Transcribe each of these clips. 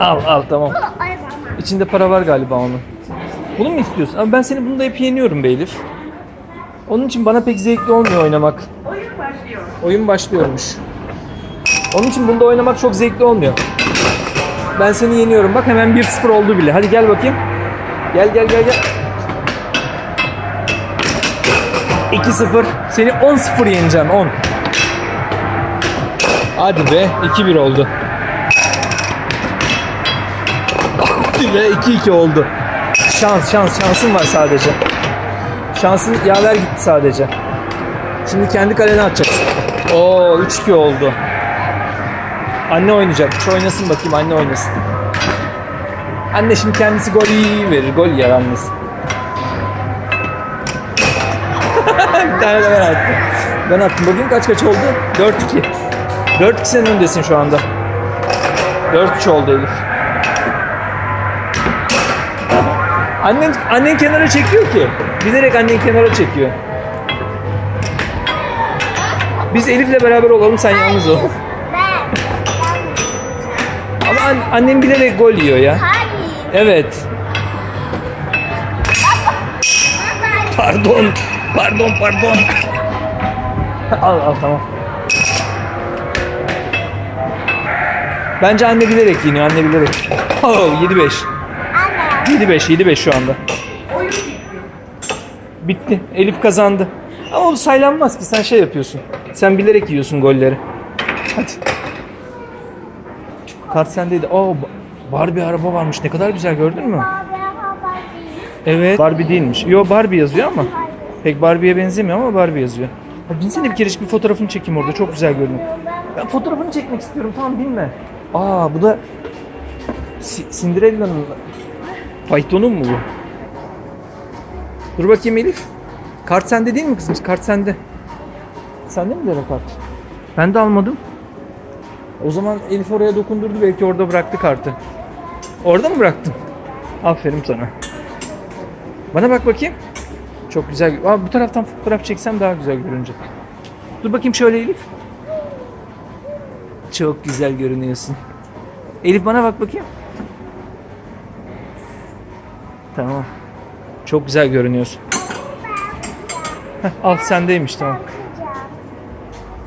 Al al tamam. İçinde para var galiba onun. Bunu mu istiyorsun? Ama ben seni bunda hep yeniyorum be Elif. Onun için bana pek zevkli olmuyor oynamak. Oyun başlıyor. Oyun başlıyormuş. Onun için bunda oynamak çok zevkli olmuyor. Ben seni yeniyorum. Bak hemen 1-0 oldu bile. Hadi gel bakayım. Gel gel gel gel. 2-0. Seni 10-0 yeneceğim. 10. Hadi be. 2-1 oldu. Be 2-2 oldu. Şans şans şansın var sadece. Şansın yaver gitti sadece. Şimdi kendi kalene atacaksın. Oo 3-2 oldu. Anne oynayacak. Şu oynasın bakayım anne oynasın. Anne şimdi kendisi gol verir. Gol yer annesi. bir tane de ben attım. Ben attım. Bakayım kaç kaç oldu? 4-2. 4-2 sen öndesin şu anda. 4-3 oldu Elif. Annen, annen kenara çekiyor ki. Bilerek annen kenara çekiyor. Biz Elif'le beraber olalım sen yalnız ol. Ben. Ama an- annem bilerek gol yiyor ya. Hayır. Evet. Pardon. Pardon pardon. al al tamam. Bence anne bilerek yeniyor. Anne bilerek. Oh 7-5. Anne. 7-5 7-5 şu anda. Bitti. Elif kazandı. Ama o saylanmaz ki sen şey yapıyorsun. Sen bilerek yiyorsun golleri. Hadi. Kart sendeydi. Aa Ba- Barbie araba varmış. Ne kadar güzel gördün mü? Evet. Barbie değilmiş. Yo Barbie yazıyor ama. Pek Barbie'ye benzemiyor ama Barbie yazıyor. Ha, binsene bir kerecik bir fotoğrafını çekeyim orada. Çok güzel görünüyor. Ben fotoğrafını çekmek istiyorum. Tamam binme. Aa bu da Cinderella'nın faytonu mu bu? Dur bakayım Elif. Kart sende değil mi kızım? Kart sende. Sende mi Dere kart? Ben de almadım. O zaman Elif oraya dokundurdu. Belki orada bıraktı kartı. Orada mı bıraktın? Aferin sana. Bana bak bakayım. Çok güzel. Aa, bu taraftan fotoğraf çeksem daha güzel görünecek. Dur bakayım şöyle Elif. Çok güzel görünüyorsun. Elif bana bak bakayım. Tamam. Çok güzel görünüyorsun. Heh, al sendeymiş tamam.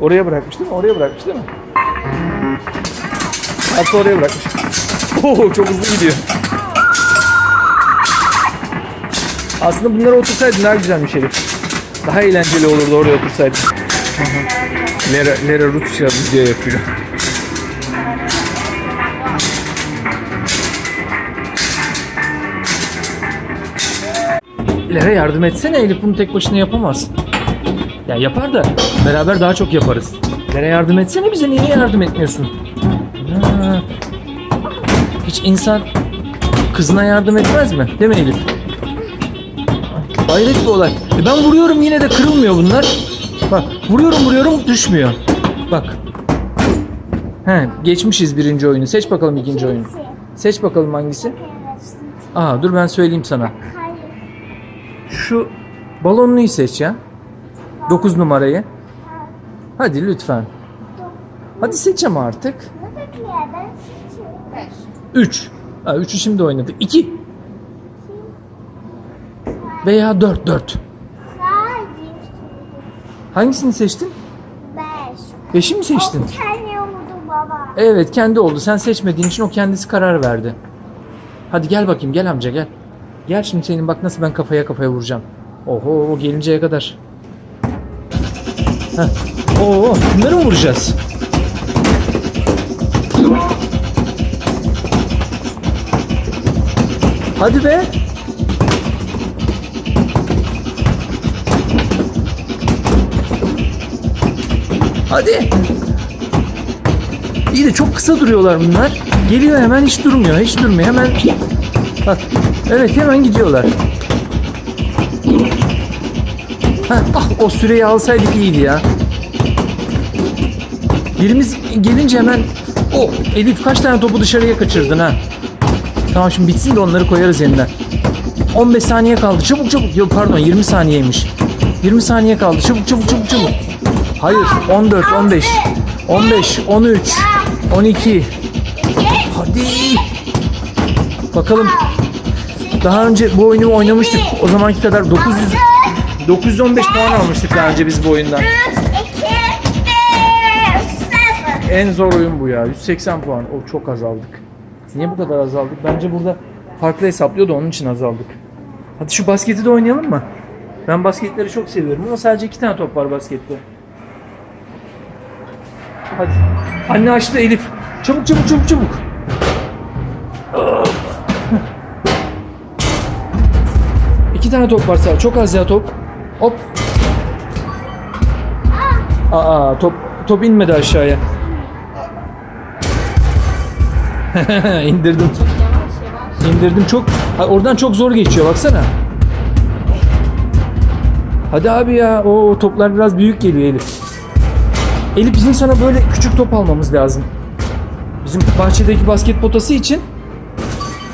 Oraya bırakmış değil mi? Oraya bırakmış değil mi? Hatta oraya bırakmış. Oo çok hızlı gidiyor. Aslında bunları otursaydın daha güzelmiş Elif. Daha eğlenceli olurdu oraya otursaydın. Lera, Lera Rusça video yapıyor. Lera yardım etsene Elif bunu tek başına yapamaz. Ya yapar da beraber daha çok yaparız. Lera yardım etsene bize niye yardım etmiyorsun? Ha. Hiç insan kızına yardım etmez mi? Değil mi Elif? Hayret bir olay. E ben vuruyorum yine de kırılmıyor bunlar. Bak vuruyorum vuruyorum düşmüyor. Bak. He geçmişiz birinci oyunu. Seç bakalım ikinci oyunu. Seç bakalım hangisi? Aa dur ben söyleyeyim sana. Şu balonluyu seç ya. 9 numarayı. Hadi lütfen. Hadi seç ama artık. Ne bekliyor? Ben seçiyorum. 3. Ha 3'ü şimdi oynadık. 2. Veya 4 4. Hayır. Hangisini seçtin? Beş. 5'i mi seçtin? O kendi umudu baba. Evet kendi oldu. Sen seçmediğin için o kendisi karar verdi. Hadi gel bakayım gel amca gel. Gel şimdi senin bak nasıl ben kafaya kafaya vuracağım. Oho o gelinceye kadar. Heh. Oo bunları mı vuracağız? Hadi be. Hadi. İyi de çok kısa duruyorlar bunlar. Geliyor hemen hiç durmuyor. Hiç durmuyor. Hemen bak. Evet hemen gidiyorlar. Heh, ah o süreyi alsaydık iyiydi ya. Birimiz gelince hemen oh Elif kaç tane topu dışarıya kaçırdın ha. Tamam şimdi bitsin de onları koyarız yeniden. 15 saniye kaldı. Çabuk çabuk. Yok pardon 20 saniyeymiş. 20 saniye kaldı. Çabuk çabuk çabuk çabuk. Hayır 14 15 15 13 12 Geç. Hadi. Bakalım. Daha önce bu oyunu oynamıştık. O zamanki kadar 900 915 puan almıştık daha önce biz bu oyundan. 3, 2, 1, 0. En zor oyun bu ya. 180 puan. O çok azaldık. Niye bu kadar azaldık? Bence burada farklı hesaplıyor da onun için azaldık. Hadi şu basketi de oynayalım mı? Ben basketleri çok seviyorum ama sadece iki tane top var baskette. Hadi. Anne açtı Elif. Çabuk çabuk çabuk çabuk. İki tane top var sadece. Çok az ya top. Hop. Aa top top inmedi aşağıya. İndirdim. İndirdim çok. Ha, oradan çok zor geçiyor baksana. Hadi abi ya. O toplar biraz büyük geliyor Elif. Elif bizim sana böyle küçük top almamız lazım. Bizim bahçedeki basket potası için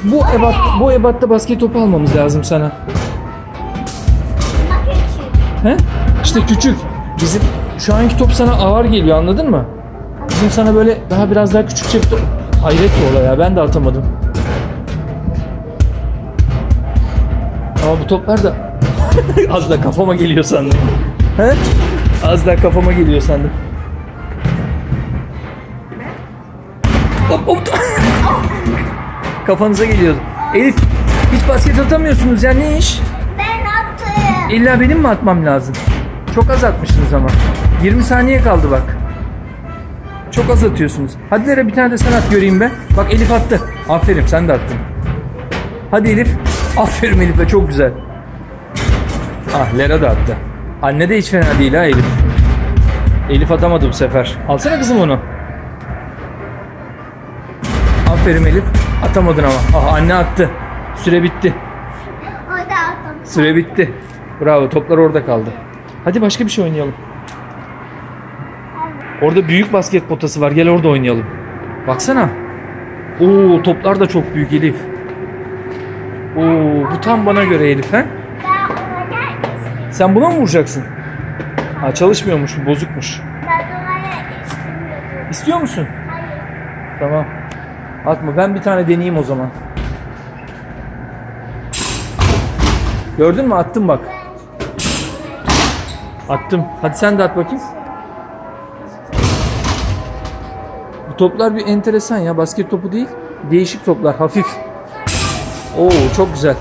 bu ebat bu ebatta basket topu almamız lazım sana. He? İşte küçük. Bizim şu anki top sana ağır geliyor anladın mı? Bizim sana böyle daha biraz daha küçük top. Hayret bir olay ya ben de atamadım. Ama bu toplar da az da kafama geliyor sandım. He? Az da kafama geliyor sandım. Hop hop. Kafanıza geliyordu. Elif hiç basket atamıyorsunuz ya ne iş? İlla benim mi atmam lazım? Çok az atmışsınız ama. 20 saniye kaldı bak. Çok az atıyorsunuz. Hadi Lera bir tane de sen at göreyim be. Bak Elif attı. Aferin sen de attın. Hadi Elif. Aferin Elif'e çok güzel. Ah Lera da attı. Anne de hiç fena değil ha Elif. Elif atamadı bu sefer. Alsana kızım onu. Aferin Elif. Atamadın ama. Ah anne attı. Süre bitti. Süre bitti. Bravo toplar orada kaldı. Hadi başka bir şey oynayalım. Orada büyük basket potası var. Gel orada oynayalım. Baksana. Oo toplar da çok büyük Elif. Oo bu tam bana göre Elif he? Sen buna mı vuracaksın? Ha çalışmıyormuş bozukmuş. İstiyor musun? Tamam. Atma ben bir tane deneyeyim o zaman. Gördün mü attım bak. Attım. Hadi sen de at bakayım. Bu toplar bir enteresan ya. Basket topu değil. Değişik toplar. Hafif. Oo çok güzel.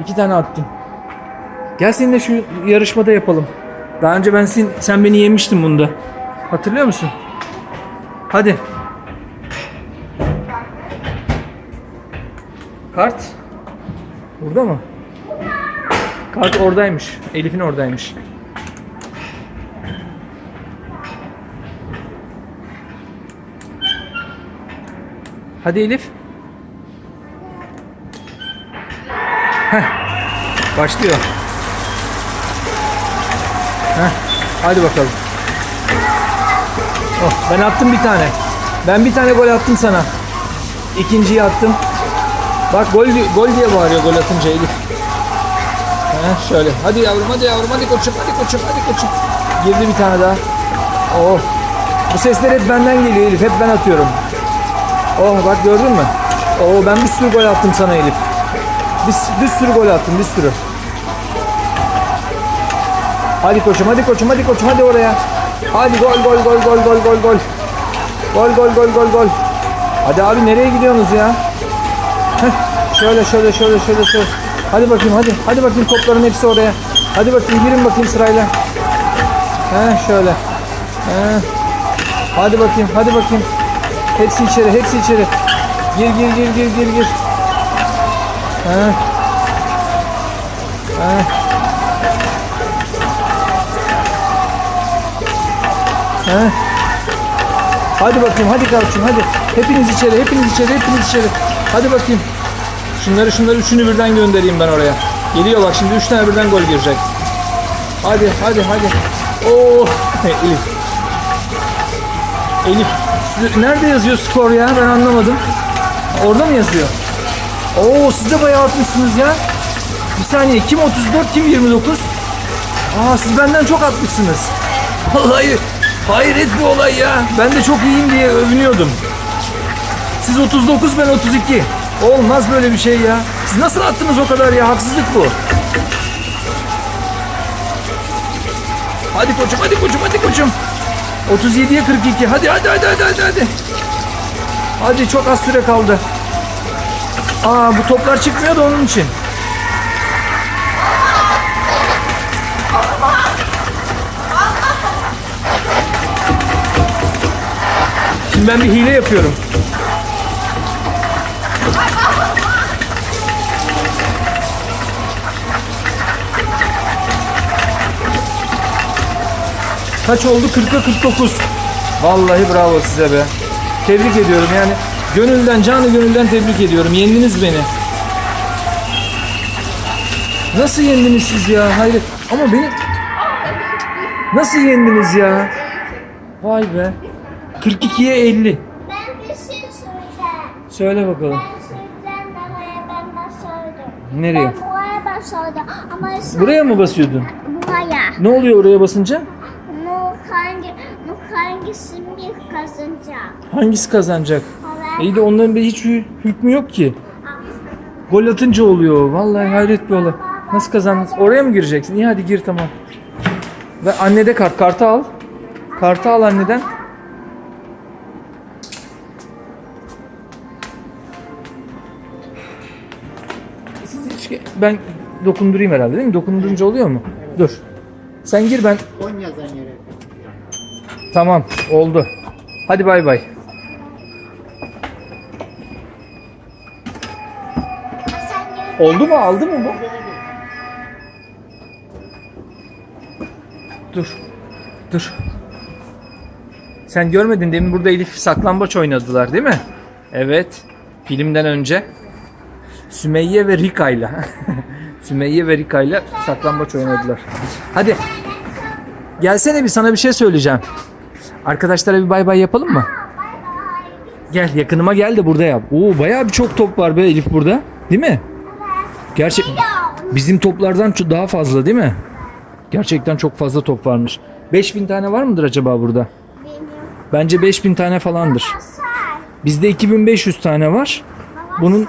İki tane attım. Gel seninle şu yarışmada yapalım. Daha önce ben sen, sen beni yemiştin bunda. Hatırlıyor musun? Hadi. Kart. Burada mı? Kart oradaymış. Elif'in oradaymış. Hadi Elif. Heh. Başlıyor. Heh. Hadi bakalım. Oh, ben attım bir tane. Ben bir tane gol attım sana. İkinciyi attım. Bak gol gol diye bağırıyor gol atınca Elif. Heh, şöyle. Hadi yavrum hadi yavrum hadi koçum hadi koçum hadi koçum. Girdi bir tane daha. Oh. Bu sesler hep benden geliyor Elif. Hep ben atıyorum. Oh bak gördün mü? Oh ben bir sürü gol attım sana Elif. Bir, bir sürü gol attım bir sürü. Hadi koçum hadi koçum hadi koçum hadi oraya. Hadi gol gol gol gol gol gol gol. Gol gol gol gol gol. Hadi abi nereye gidiyorsunuz ya? Heh, şöyle şöyle şöyle şöyle şöyle. Hadi bakayım hadi. Hadi bakayım topların hepsi oraya. Hadi bakayım girin bakayım sırayla. He şöyle. He. Hadi bakayım hadi bakayım. Hepsi içeri hepsi içeri. Gir gir gir gir gir gir. He. He. He. Hadi bakayım hadi kardeşim hadi. Hepiniz içeri hepiniz içeri hepiniz içeri. Hadi bakayım. Şunları şunları üçünü birden göndereyim ben oraya. Geliyor bak şimdi üç tane birden gol girecek. Hadi hadi hadi. Oo Elif. Elif. Nerede yazıyor skor ya ben anlamadım. Orada mı yazıyor? Oo siz de bayağı atmışsınız ya. Bir saniye kim 34 kim 29? Aa siz benden çok atmışsınız. Vallahi hayret bir olay ya. Ben de çok iyiyim diye övünüyordum. Siz 39 ben 32. Olmaz böyle bir şey ya. Siz nasıl attınız o kadar ya? Haksızlık bu. Hadi koçum hadi koçum hadi koçum. 37'ye 42. Hadi hadi hadi hadi hadi hadi. Hadi çok az süre kaldı. Aa bu toplar çıkmıyor da onun için. Şimdi ben bir hile yapıyorum. Kaç oldu? 40'a 49. Vallahi bravo size be. Tebrik ediyorum yani. Gönülden, canı gönülden tebrik ediyorum. Yendiniz beni. Nasıl yendiniz siz ya? Hayret. Ama beni... Nasıl yendiniz ya? Vay be. 42'ye 50. Ben bir şey söyleyeceğim. Söyle bakalım. Ben söyleyeceğim nereye ben başladım. Nereye? Ben buraya başladım. Ama Buraya mı basıyordun? Buraya. Ne oluyor oraya basınca? Hangisi kazanacak? İyi de onların bir hiç hü- hükmü yok ki. Gol atınca oluyor. Vallahi hayret bir olay. Nasıl kazandınız? Oraya mı gireceksin? İyi hadi gir tamam. Ve annede kart. Kartı al. Kartı al anneden. Siz hiç- Ben dokundurayım herhalde değil mi? Dokundurunca oluyor mu? Dur. Sen gir ben. 10 yazan yere. Tamam oldu. Hadi bay bay. Sen gel. Oldu mu? Aldı mı bu? Dur. Dur. Sen görmedin demin burada Elif saklambaç oynadılar değil mi? Evet. Filmden önce. Sümeyye ve Rika'yla. Sümeyye ve Rika'yla saklambaç oynadılar. Hadi. Gelsene bir sana bir şey söyleyeceğim. Arkadaşlara bir bay bay yapalım mı? Gel yakınıma gel de burada yap. Oo bayağı bir çok top var be Elif burada. Değil mi? Gerçek bizim toplardan daha fazla değil mi? Gerçekten çok fazla top varmış. 5000 tane var mıdır acaba burada? Bence 5000 tane falandır. Bizde 2500 tane var. Bunun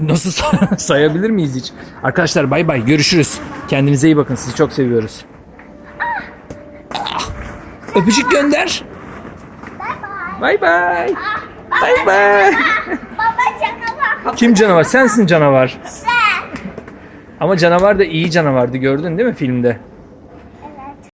nasıl say- sayabilir miyiz hiç? Arkadaşlar bay bay görüşürüz. Kendinize iyi bakın. Sizi çok seviyoruz. Ah! Öpücük gönder. Bay bay. Bay bay. Baba canavar. Kim canavar? Sensin canavar. Sen. Ama canavar da iyi canavardı gördün değil mi filmde?